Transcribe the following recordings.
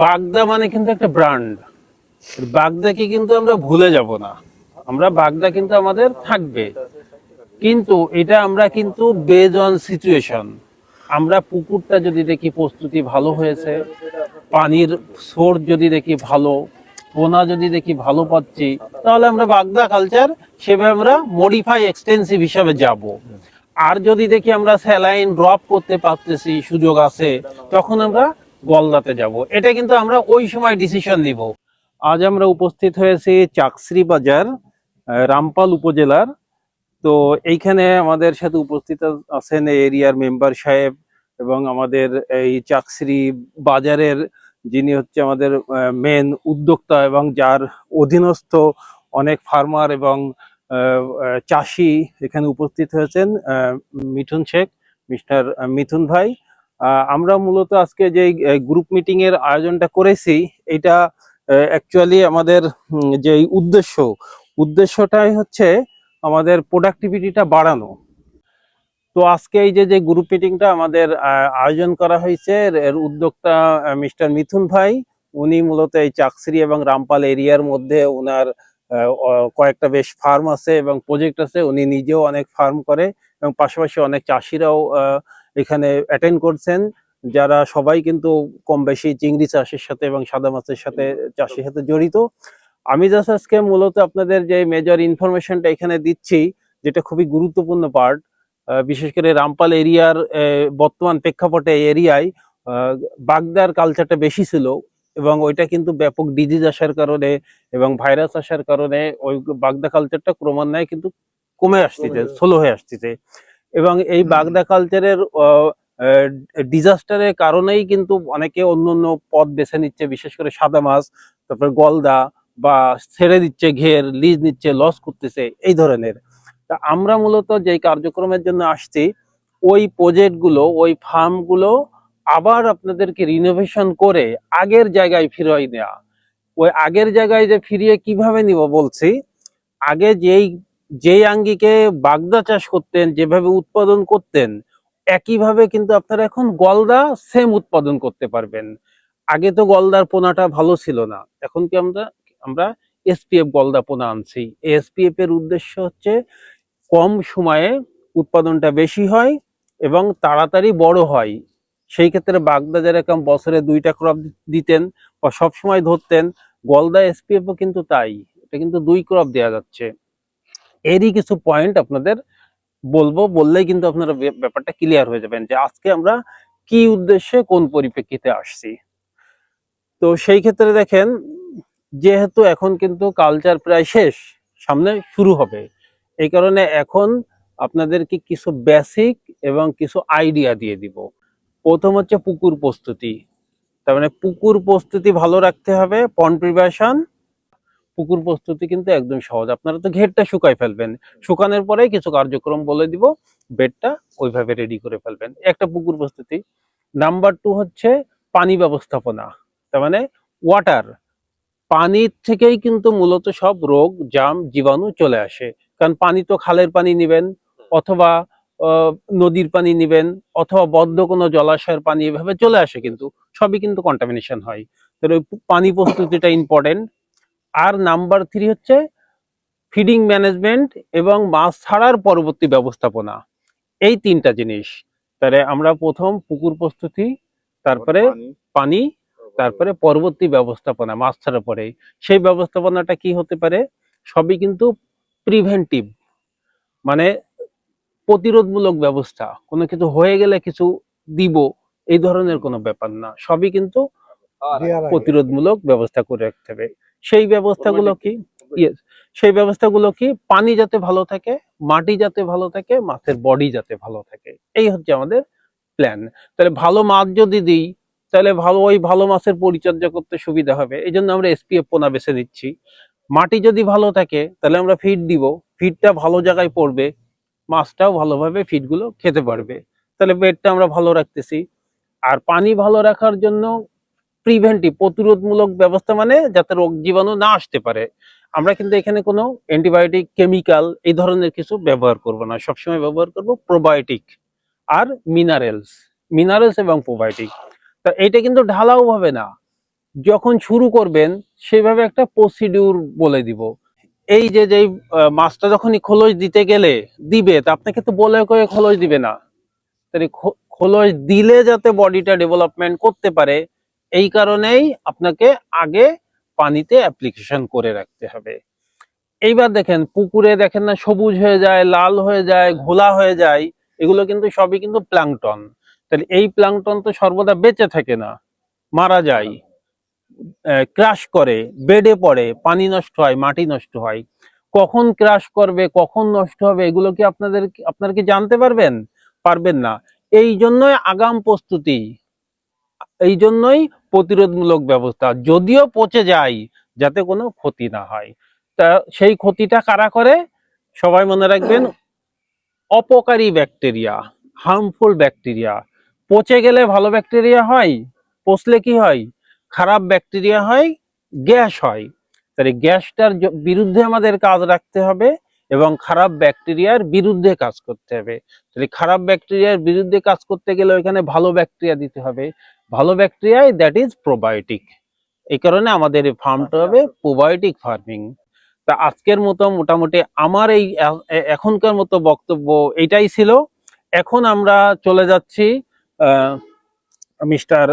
বাগদা মানে কিন্তু একটা ব্র্যান্ড বাগদাকে কিন্তু আমরা ভুলে যাব না। আমরা বাগদা কিন্তু আমাদের থাকবে। কিন্তু এটা আমরা কিন্তু বেজ অন সিচুয়েশন আমরা পুকুরটা যদি দেখি প্রস্তুতি ভালো হয়েছে, পানির সোর যদি দেখি ভালো, পোনা যদি দেখি ভালো পাচ্ছি, তাহলে আমরা বাগদা কালচার সেভাবে আমরা মডিফাই এক্সটেন্সিভ হিসাবে যাব। আর যদি দেখি আমরা স্যালাইন ড্রপ করতে পারতেছি, সুযোগ আছে, তখন আমরা গলদাতে যাব। এটা কিন্তু আমরা ওই সময় ডিসিশন নিব। আজ আমরা উপস্থিত হয়েছি চাকসরি বাজার রামপাল উপজেলার। তো এইখানে আমাদের সাথে উপস্থিত আছেন এরিয়ার মেম্বার সাহেব এবং আমাদের এই চাকসরি বাজারের যিনি হচ্ছে আমাদের মেন উদ্যোক্তা এবং যার অধীনস্থ অনেক ফার্মার এবং চাষি এখানে উপস্থিত হয়েছেন মিঠুন শেখ, মিস্টার মিথুন ভাই। আমরা মূলত আজকে যে গ্রুপ মিটিং এর আয়োজনটা করেছি, এটা অ্যাকচুয়ালি আমাদের যে উদ্দেশ্য, উদ্দেশ্যটাই হচ্ছে আমাদের প্রোডাক্টিভিটিটা বাড়ানো। তো আজকে এই যে যে গ্রুপ মিটিংটা আমাদের আয়োজন করা হয়েছে, এর- উদ্যোক্তা মিস্টার মিথুন ভাই, উনি মূলত এই চাকসরি এবং রামপাল এরিয়ার মধ্যে ওনার কয়েকটা বেশ ফার্ম আছে এবং প্রজেক্ট আছে, উনি নিজেও অনেক ফার্ম করে এবং পাশাপাশি অনেক চাষিরাও এখানে অ্যাটেন্ড করছেন যারা সবাই কিন্তু কম বেশি চিংড়ি চাষের সাথে এবং সাদা মাছের সাথে চাষের সাথে জড়িত। আমি জাস্ট আজকে মূলত আপনাদের যে মেজর ইনফরমেশনটা এখানে দিচ্ছি যেটা খুবই গুরুত্বপূর্ণ পার্ট বিশেষ করে রামপাল এরিয়ার বর্তমান প্রেক্ষাপটে এই এরিয়ায় বাগদার কালচারটা বেশি ছিল এবং ওইটা কিন্তু ব্যাপক ডিজিজ আসার কারণে এবং ভাইরাস আসার কারণে ওই বাগদা কালচারটা ক্রমান্বয়ে কিন্তু কমে আসতেছে স্লো হয়ে আসতেছে। এবং এই বাগদা কালচারের ডিজাস্টারের কারণেই কিন্তু অনেকে অন্য অন্য পথ বেছে নিচ্ছে বিশেষ করে সাদা মাছ তারপর গলদা বা ছেড়ে দিচ্ছে ঘের লিজ নিচ্ছে লস করতেছে এই ধরনের। তা আমরা মূলত যেই কার্যক্রমের জন্য আসছি ওই প্রজেক্টগুলো ওই ফার্মগুলো আবার আপনাদেরকে রিনোভেশন করে আগের জায়গায় ফিরিয়ে নেওয়া ওই আগের জায়গায় যে ফিরিয়ে কীভাবে নিব বলছি আগে যেই যেই আঙ্গিকে বাগদা চাষ করতেন, যেভাবে উৎপাদন করতেন, একইভাবে কিন্তু আপনারা এখন গলদা সেম উৎপাদন করতে পারবেন। আগে তো গলদার পোনাটা ভালো ছিল না। এখন কি আমরা আমরা এসপিএফ গলদা পোনা আনছি। এসপিএফ এর উদ্দেশ্য হচ্ছে কম সময়ে উৎপাদনটা বেশি হয় এবং তাড়াতাড়ি বড় হয়। সেই ক্ষেত্রে বাগদা যেরকম বছরে দুইটা ক্রপ দিতেন বা সবসময় ধরতেন, গলদা এসপিএফ ও কিন্তু তাই। এটা কিন্তু দুই ক্রপ দেওয়া যাচ্ছে। এরই কিছু পয়েন্ট আপনাদের বলব, বললেই কিন্তু আপনারা ব্যাপারটা ক্লিয়ার হয়ে যাবেন যে আজকে আমরা কি উদ্দেশ্যে কোন পরিপ্রেক্ষিতে আসছি। তো সেই ক্ষেত্রে দেখেন, যেহেতু এখন কিন্তু কালচার প্রায় শেষ, সামনে শুরু হবে। এই কারণে এখন আপনাদেরকে কিছু বেসিক এবং কিছু আইডিয়া দিয়ে দিব। প্রথম হচ্ছে পুকুর প্রস্তুতি। তার মানে পুকুর প্রস্তুতি ভালো রাখতে হবে পন্ড প্রিপারেশন পুকুর প্রস্তুতি কিন্তু একদম সহজ। আপনারা তো ঘেরটা শুকাই ফেলবেন। শুকানোর পরে কিছু কার্যক্রম বলে দিব, বেডটা ওইভাবে রেডি করে ফেলবেন। একটা পুকুর প্রস্তুতি। নাম্বার টু হচ্ছে পানি ব্যবস্থাপনা। তার মানে ওয়াটার পানির থেকেই কিন্তু মূলত সব রোগ, জাম, জীবাণু চলে আসে। কারণ পানি তো খালের পানি নেবেন, অথবা নদীর পানি নেবেন, অথবা বদ্ধ কোনো জলাশয়ের পানি এভাবে চলে আসে কিন্তু, সবই কিন্তু কন্টামিনেশন হয়। তো ওই পানি প্রস্তুতিটা ইম্পর্টেন্ট আর নাম্বার থ্রি হচ্ছে ফিডিং ম্যানেজমেন্ট এবং মাছ ছাড়ার পরবর্তী ব্যবস্থাপনা। এই তিনটা জিনিস। তাহলে আমরা প্রথম পুকুর প্রস্তুতি তারপরে পানি। তারপরে পরবর্তী ব্যবস্থাপনা মাছ ছাড়ার পরে সেই ব্যবস্থাপনাটা কি হতে পারে? সবই কিন্তু প্রিভেন্টিভ মানে প্রতিরোধমূলক ব্যবস্থা। কোনো কিছু হয়ে গেলে কিছু দিব এই ধরনের কোনো ব্যাপার না। সবই কিন্তু প্রতিরোধমূলক ব্যবস্থা করে রাখতে হবে। সেই ব্যবস্থাগুলো কি? ইয়েস সেই ব্যবস্থাগুলো কি? পানি যাতে ভালো থাকে মাটি যাতে ভালো থাকে মাছের বডি যাতে ভালো থাকে। এই হচ্ছে আমাদের প্ল্যান তাহলে ভালো মাছ যদি দিই তাহলে ভালো ওই ভালো মাছের পরিচর্যা করতে সুবিধা হবে। এই জন্য আমরা এসপিএফ পোনা বেছে দিচ্ছি মাটি যদি ভালো থাকে তাহলে আমরা ফিড দিব। ফিডটা ভালো জায়গায় পড়বে মাছটাও ভালোভাবে ফিডগুলো খেতে পারবে। তাহলে পেটটা আমরা ভালো রাখতেছি। আর পানি ভালো রাখার জন্য প্রিভেন্টিভ প্রতিরোধমূলক ব্যবস্থা মানে যাতে রোগ জীবাণু না আসতে পারে। আমরা কিন্তু এখানে কোনো অ্যান্টিবায়োটিক কেমিক্যাল এই ধরনের কিছু ব্যবহার করব না। সবসময় ব্যবহার করব প্রোবায়োটিক আর মিনারেলস মিনারেলস এবং প্রোবায়োটিক তা এটা কিন্তু ঢালাও হবে না। যখন শুরু করবেন সেভাবে একটা প্রসিডিউর বলে দিব। এই যে যে আহ, মাছটা যখনই খোলস দিতে গেলে দিবে তা আপনাকে তো বলে কয়ে খোলস দিবে না। তাহলে খোলস দিলে যাতে বডিটা ডেভেলপমেন্ট করতে পারে এই কারণেই আপনাকে আগে পানিতে অ্যাপ্লিকেশন করে রাখতে হবে। এইবার দেখেন, পুকুরে দেখেন না, সবুজ হয়ে যায়, লাল হয়ে যায়, ঘোলা হয়ে যায়, এগুলো কিন্তু সবই কিন্তু প্লাংটন। তাহলে এই প্লাংটন তো সর্বদা বেঁচে থাকে না, মারা যায় ক্রাশ করে, বেডে পড়ে, পানি নষ্ট হয়, মাটি নষ্ট হয়। কখন ক্রাশ করবে, কখন নষ্ট হবে, এগুলো কি আপনাদের, আপনারা কি জানতে পারবেন? পারবেন না। এই জন্যই আগাম প্রস্তুতি, এই জন্যই প্রতিরোধমূলক ব্যবস্থা যদিও পচে যায় যাতে কোনো ক্ষতি না হয়। তা সেই ক্ষতিটা কারা করে? সবাই মনে রাখবেন, অপকারী ব্যাকটেরিয়া, হার্মফুল ব্যাকটেরিয়া। পচে গেলে ভালো ব্যাকটেরিয়া হয়, পচলে কি হয়? খারাপ ব্যাকটেরিয়া হয়, গ্যাস হয়। তাহলে গ্যাসটার বিরুদ্ধে আমাদের কাজ রাখতে হবে এবং খারাপ ব্যাকটেরিয়ার বিরুদ্ধে কাজ করতে হবে। তাহলে খারাপ ব্যাকটেরিয়ার বিরুদ্ধে কাজ করতে গেলে ওইখানে ভালো ব্যাকটেরিয়া দিতে হবে। ভালো ব্যাকটেরিয়ায় দ্যাট ইজ প্রোবায়োটিক এই কারণে আমাদের এই ফার্মটা হবে প্রোবায়োটিক ফার্মিং তা আজকের মতো মোটামুটি আমার এই এখনকার মতো বক্তব্য এটাই ছিল। এখন আমরা চলে যাচ্ছি মিস্টার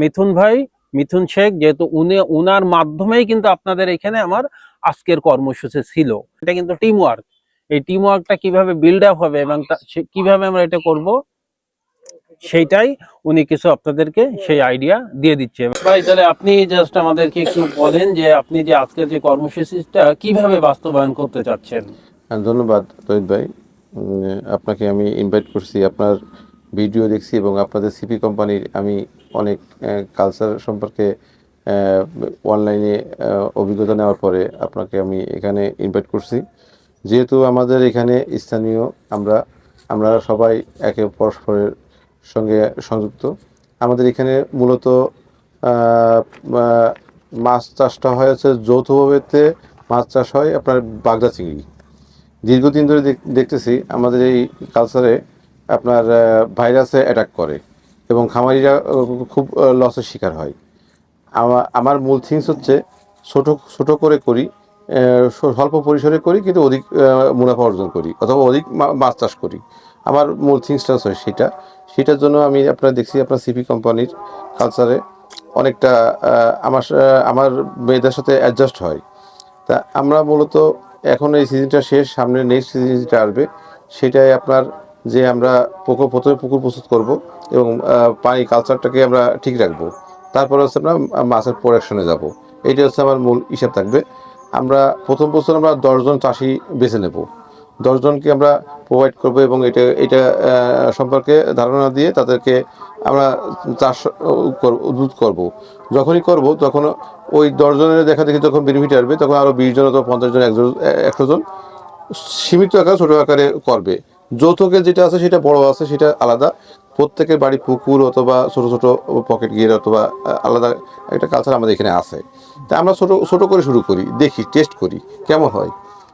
মিথুন ভাই মিথুন শেখ যেহেতু উনি উনার মাধ্যমেই কিন্তু আপনাদের এখানে আমার আজকের কর্মসূচি ছিল। এটা কিন্তু টিম ওয়ার্ক এই টিম ওয়ার্কটা কীভাবে বিল্ড আপ হবে এবং কীভাবে আমরা এটা করব? সেইটাই উনি কিছু আপনাদেরকে সেই আইডিয়া দিয়ে দিচ্ছে। ভাই তাহলে আপনি জাস্ট আমাদেরকে একটু বলেন যে আপনি যে আজকের যে কর্মসূচিটা কীভাবে বাস্তবায়ন করতে চাচ্ছেন? হ্যাঁ, ধন্যবাদ তহিদ ভাই। আপনাকে আমি ইনভাইট করছি আপনার ভিডিও দেখছি এবং আপনাদের সিপি কোম্পানির আমি অনেক কালচার সম্পর্কে অনলাইনে অভিজ্ঞতা নেওয়ার পরে আপনাকে আমি এখানে ইনভাইট করছি। যেহেতু আমাদের এখানে স্থানীয় আমরা আমরা সবাই একে পরস্পরের সঙ্গে সংযুক্ত। আমাদের এখানে মূলত মাছ চাষটা হয় হচ্ছে যৌথভাবেতে মাছ চাষ হয় আপনার বাগদা চিংড়ি। দীর্ঘদিন ধরে দেখ- দেখতেছি আমাদের এই কালচারে আপনার ভাইরাসে অ্যাটাক করে এবং খামারিরা খুব লসের শিকার হয়। আমার মূল থিংস হচ্ছে ছোট ছোট করে করি স্বল্প পরিসরে করি কিন্তু অধিক মুনাফা অর্জন করি অথবা অধিক মাছ চাষ করি। আমার মূল থিংসটা হচ্ছে সেটা। সেটার জন্য আমি আপনার দেখছি আপনার সিপি কোম্পানির কালচারে অনেকটা আমার আমার মেয়েদের সাথে অ্যাডজাস্ট হয়। তা আমরা মূলত এখন এই সিজনটা শেষ, সামনে নেক্সট সিজনটা আসবে, সেটাই আপনার যে আমরা পুকুর প্রথমে পুকুর প্রস্তুত করব এবং পানি কালচারটাকে আমরা ঠিক রাখব। তারপরে হচ্ছে আমরা মাছের প্রোডাকশনে যাব। এইটা হচ্ছে আমার মূল হিসাব থাকবে। আমরা প্রথম বছর আমরা দশজন চাষি বেছে নেব। দশজনকে আমরা প্রোভাইড করব এবং এটা এটা সম্পর্কে ধারণা দিয়ে তাদেরকে আমরা চাষ উদ্বুদ্ধ করব। যখনই করব, তখন ওই দশজনের দেখা দেখি যখন বেনিফিট আসবে, তখন আরও বিশ জন অথবা পঞ্চাশ জন একজন একশো জন সীমিত আকারে, ছোটো আকারে করবে। যৌথকে যেটা আছে সেটা বড় আছে, সেটা আলাদা। প্রত্যেকের বাড়ি পুকুর অথবা ছোট ছোট পকেট গিয়ে অথবা আলাদা একটা কালচার আমাদের এখানে আছে। তা আমরা ছোট ছোট করে শুরু করি, দেখি টেস্ট করি, কেমন হয়?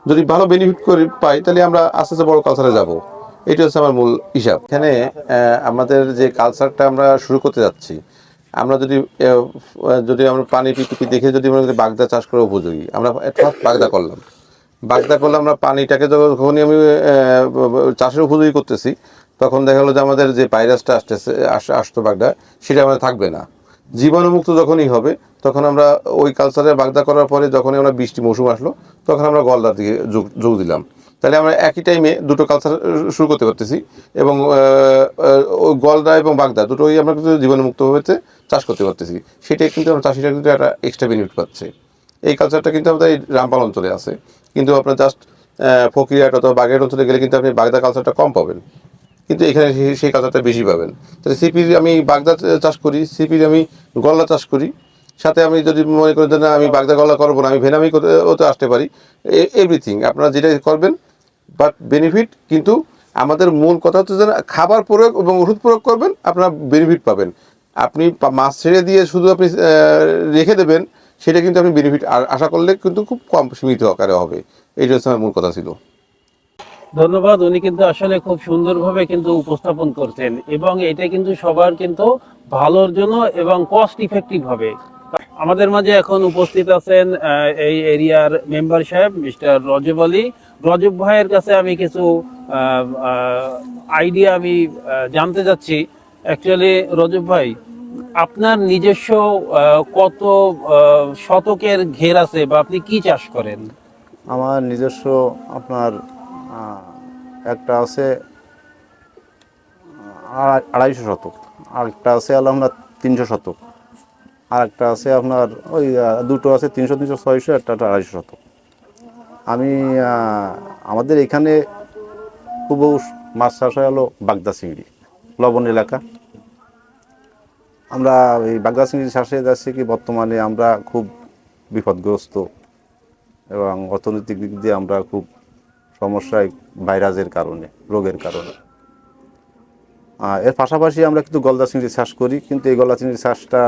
যদি ভালো বেনিফিট করে, পাই, তাহলে আমরা আস্তে আস্তে বড় কালচারে যাব। এটা হচ্ছে আমার মূল হিসাব। এখানে আমাদের যে কালচারটা আমরা শুরু করতে যাচ্ছি, আমরা যদি যদি আমরা পানি পিপিপি দেখে যদি করি বাগদা চাষ করে উপযোগী, আমরা ফার্স্ট বাগদা করলাম। বাগদা করলে আমরা পানিটাকে যখনই আমি চাষের উপযোগী করতেছি, তখন দেখা গেলো যে আমাদের যে ভাইরাসটা আসতেছে আসতো বাগদা, সেটা আমাদের থাকবে না। জীবাণুমুক্ত যখনই হবে, তখন আমরা ওই কালচারে বাগদা করার পরে যখনই আমরা বৃষ্টি মৌসুম আসলো, তখন আমরা গলদার দিকে যোগ যোগ দিলাম। তাহলে আমরা একই টাইমে দুটো কালচার শুরু করতে পারতেছি এবং গলদা এবং বাগদা দুটোই আমরা কিন্তু জীবাণুমুক্তভাবে চাষ করতে পারতেছি। সেটাই কিন্তু আমরা চাষিরা কিন্তু একটা এক্সট্রা বেনিফিট পাচ্ছে। এই কালচারটা কিন্তু আমাদের এই রামপাল অঞ্চলে আছে। কিন্তু আপনার জাস্ট ফকিরহাট অথবা বাগের অঞ্চলে গেলে কিন্তু আপনি বাগদা কালচারটা কম পাবেন। কিন্তু এখানে সেই- কালচারটা বেশি পাবেন। তাহলে সিপির আমি বাগদা চাষ করি সিপির আমি গল্লা চাষ করি। সাথে আমি যদি মনে করি না, আমি বাগদা গল্লা করব না, আমি ভেনামি ওতে আসতে পারি। এভরিথিং আপনারা যেটা করবেন বাট বেনিফিট কিন্তু আমাদের মূল কথা হচ্ছে যে খাবার প্রয়োগ এবং ওষুধ প্রয়োগ করবেন, আপনারা বেনিফিট পাবেন। আপনি মাছ ছেড়ে দিয়ে শুধু আপনি রেখে দেবেন, সেটা কিন্তু আপনি বেনিফিট আশা করলে কিন্তু খুব কম সীমিত আকারে হবে। এইটা হচ্ছে আমার মূল কথা ছিল। ধন্যবাদ, উনি কিন্তু আসলে খুব সুন্দরভাবে কিন্তু উপস্থাপন করছেন এবং এটা কিন্তু সবার কিন্তু ভালোর জন্য এবং কস্ট ইফেক্টিভ হবে। আমাদের মাঝে এখন উপস্থিত আছেন এই এরিয়ার মেম্বার সাহেব, মিস্টার রজব আলী। রজব ভাইয়ের কাছে আমি কিছু আইডিয়া আমি জানতে যাচ্ছি অ্যাকচুয়ালি রজব ভাই, আপনার নিজস্ব কত শতকের ঘের আছে বা আপনি কি চাষ করেন? আমার নিজস্ব আপনার একটা আছে আড়াইশো শতক, আরেকটা আছে হলো আপনার তিনশো শতক আর একটা আছে আপনার ওই দুটো আছে তিনশো তিনশো, ছয়শো, একটা একটা আড়াইশো শতক। আমি আমাদের এখানে খুব মাছ চাষ হয় হলো বাগদা চিংড়ি লবণ এলাকা। আমরা এই বাগদা চিংড়ি চাষে যাচ্ছি কি, বর্তমানে আমরা খুব বিপদগ্রস্ত এবং অর্থনৈতিক দিক দিয়ে আমরা খুব সমস্যায় ভাইরাসের কারণে, রোগের কারণে। এর পাশাপাশি আমরা কিন্তু গলদা চিংড়ি চাষ করি, কিন্তু এই গলদা চিংড়ি চাষটা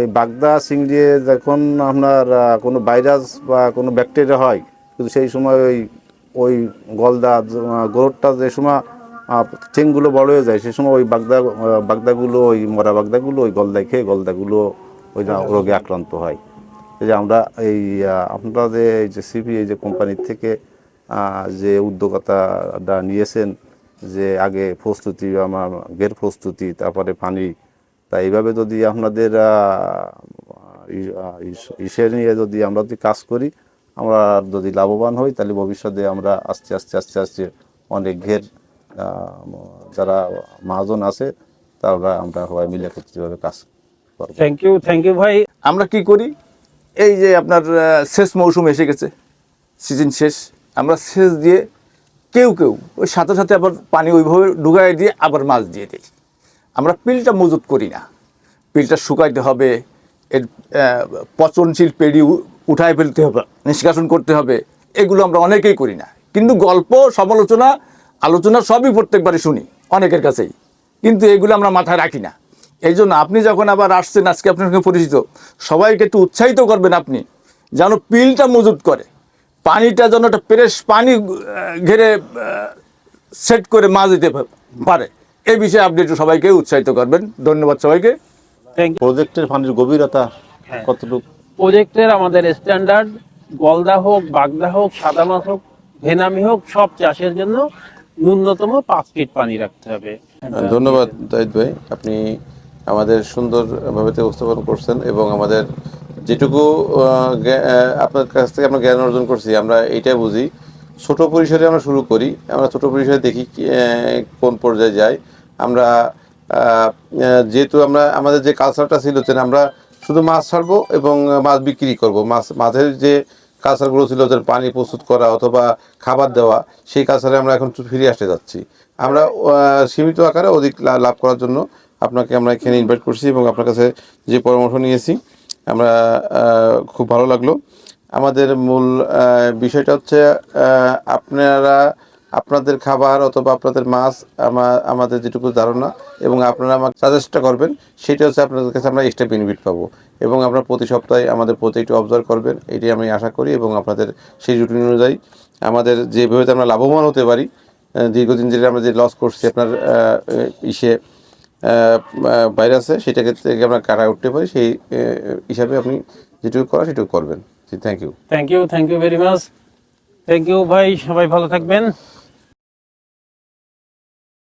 এই বাগদা চিংড়ি যখন আপনার কোনো ভাইরাস বা কোনো ব্যাকটেরিয়া হয়, কিন্তু সেই সময় ওই ওই গলদা গোরটটা যে সময় ঠেংগুলো বড় হয়ে যায়, সেই সময় ওই বাগদা বাগদাগুলো, ওই মরা বাগদাগুলো ওই গলদায় খেয়ে গলদাগুলো ওই রোগে আক্রান্ত হয়। এই যে আমরা এই আপনারা যে এই যে সিপি এই যে কোম্পানির থেকে যে উদ্যোগতাটা নিয়েছেন যে আগে প্রস্তুতি আমার গের প্রস্তুতি তারপরে পানি তা এইভাবে যদি আপনাদের ইস- ইসে নিয়ে যদি আমরা যদি কাজ করি আমরা যদি লাভবান হই তাহলে ভবিষ্যতে আমরা আস্তে আস্তে আস্তে আস্তে অনেক ঘের যারা মহাজন আছে তারা আমরা সবাই মিলে একত্রিতভাবে কাজ করব। থ্যাংক ইউ থ্যাংক ইউ ভাই। আমরা কি করি? এই যে আপনার শেষ মৌসুম এসে গেছে সিজন শেষ। আমরা সেচ দিয়ে কেউ কেউ ওই সাথে সাথে আবার পানি ওইভাবে ঢুকাই দিয়ে আবার মাছ দিয়ে দিই। আমরা পিলটা মজুত করি না। পিলটা শুকাইতে হবে, এর পচনশীল পেড়ি উঠায় ফেলতে হবে, নিষ্কাশন করতে হবে, এগুলো আমরা অনেকেই করি না। কিন্তু গল্প, সমালোচনা, আলোচনা সবই প্রত্যেকবারই শুনি, অনেকের কাছেই। কিন্তু এগুলো আমরা মাথায় রাখি না। এই জন্য আপনি যখন আবার আসছেন, আজকে আপনার সঙ্গে পরিচিত, সবাইকে একটু উৎসাহিত করবেন আপনি, যেন পিলটা মজুত করে। পানিটা যেন একটা ফ্রেশ পানি ঘেরে সেট করে মাছ দিতে পারে। এই বিষয়ে আপনি একটু সবাইকে উৎসাহিত করবেন। ধন্যবাদ সবাইকে। থ্যাংক ইউ প্রজেক্টের পানির গভীরতা হ্যাঁ। কতটুকু? প্রজেক্টের আমাদের স্ট্যান্ডার্ড গলদা হোক বাগদা হোক সাদা মাছ হোক ভেনামি হোক সব চাষের জন্য ন্যূনতম পাঁচ ফিট পানি রাখতে হবে। ধন্যবাদ তাইদ ভাই। আপনি আমাদের সুন্দরভাবে উপস্থাপন করছেন এবং আমাদের যেটুকু আপনার কাছ থেকে আমরা জ্ঞান অর্জন করছি, আমরা এইটাই বুঝি। ছোট পরিসরে আমরা শুরু করি, আমরা ছোট পরিসরে দেখি কোন পর্যায়ে যাই। আমরা যেহেতু আমরা, আমাদের যে কালচারটা ছিল, যে আমরা শুধু মাছ ছাড়বো এবং মাছ বিক্রি করব। মাছ, মাছের যে কালচারগুলো ছিল, যে পানি প্রস্তুত করা অথবা খাবার দেওয়া, সেই কালচারে আমরা এখন ফিরে আসতে যাচ্ছি। আমরা সীমিত আকারে অধিক লাভ করার জন্য আপনাকে আমরা এখানে ইনভাইট করছি এবং আপনার কাছে যে পরামর্শ নিয়েছি আমরা খুব ভালো লাগল। আমাদের মূল বিষয়টা হচ্ছে আপনারা, আপনাদের খাবার অথবা আপনাদের মাছ আমা- আমাদের যেটুকু ধারণা এবং আপনারা আমাকে সাজেস্টটা করবেন, সেটা হচ্ছে আপনাদের কাছে আমরা এক্সট্রা বেনিফিট পাবো। এবং আপনারা প্রতি সপ্তাহে আমাদের প্রতি একটু অবজার্ভ করবেন, এটি আমি আশা করি এবং আপনাদের সেই রুটিন অনুযায়ী আমাদের যেভাবে আমরা লাভবান হতে পারি দীর্ঘদিন যেটা আমরা যে লস করছি আপনার ইসে ভাইরাসে সেটা ক্ষেত্রে আমরা কাটা উঠতে পারি, সেই হিসাবে আপনি যেটুকু করা সেটুকু করবেন। Thank you thank you thank you very much thank you ভাই, সবাই ভালো থাকবেন।